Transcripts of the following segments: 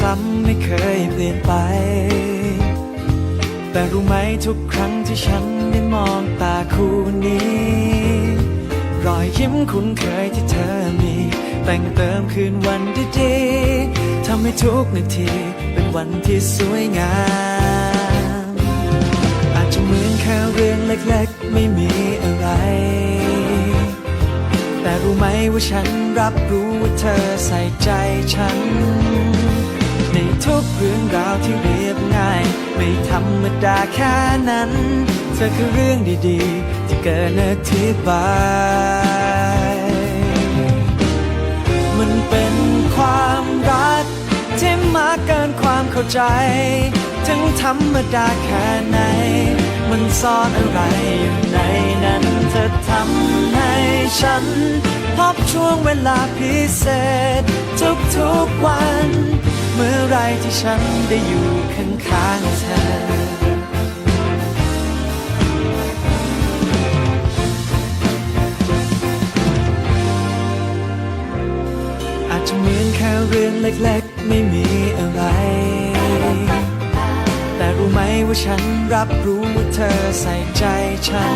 ซ้ำๆไม่เคยเปลี่ยนไป แต่รู้ไหมทุกครั้งที่ฉันได้มองตาคู่นี้ รอยยิ้มคุ้นเคยที่เธอมี แต่งเติมคืนวันดีๆทำให้ทุกนาทีเป็นวันที่สวยงาม อาจจะเหมือนแค่เรื่องเล็กๆ ไม่มีอะไรแต่รู้ไหมว่าฉันรับรู้ว่าเธอใส่ใจฉันใน ทุกเรื่องราวที่เรียบง่าย ไม่ธรรมดาแค่นั้น เธอคือเรื่องดีๆ ที่เกินอธิบาย มันเป็นความรักที่มากเกินความเข้าใจ ถึงธรรมดาแค่ไหน มันซ่อนอะไรอยู่ในนั้นเธอทำให้ฉัน พบช่วงเวลาพิเศษ ทุกๆวัน มื่อไรที่ฉันได้อยู่ข้างๆเธออาจจะเหมือนแค่เรื่องเล็กๆ ไม่มีอะไร แต่รู้ไหมว่าฉันรับรู้ว่าเธอใส่ใจฉัน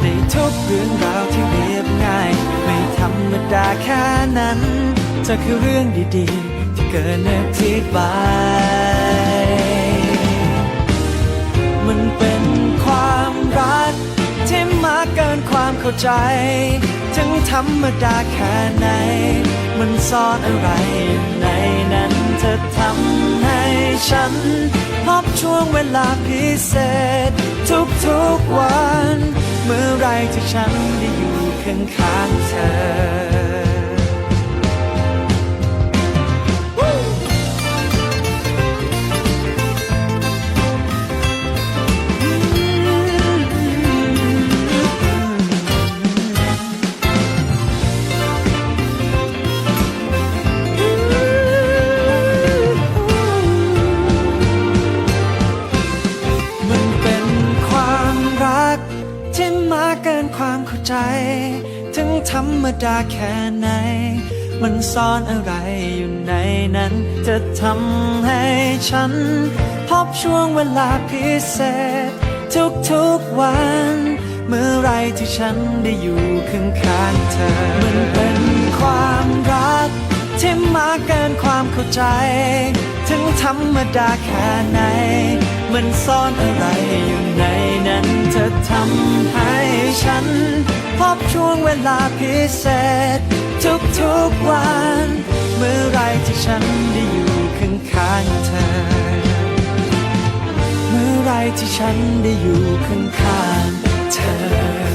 ในทุกเรื่องราวที่เรียบง่าย ไม่ธรรมดาแค่นั้นเธอคือเรื่องดีๆ เกินอธิบาย มันเป็นความรักที่มากเกินความเข้าใจ ถึงธรรมดาแค่ไหน มันซ่อนอะไรอยู่ในนั้นเธอทำให้ฉัน พบช่วงเวลาพิเศษ ทุกๆวัน เมื่อไรที่ฉันได้อยู่ข้างๆเธอ ความเข้าใจ ถึงธรรมดาแค่ไหน มันซ่อนอะไรอยู่ในนั้น จะทำให้ฉัน พบช่วงเวลาพิเศษ ทุกๆวัน เมื่อไรที่ฉันได้อยู่ข้างๆเธอ มันเป็นความรัก ที่มากเกินความเข้าใจ ถึงธรรมดาแค่ไหน มันซ่อนอะไรอยู่ในนั้นเธอทำให้ ฉัน พบช่วงเวลาพิเศษ ทุกๆวัน เมื่อไรที่ฉันได้อยู่ข้างๆเธอ เมื่อไรที่ฉันได้อยู่ข้างๆเธอ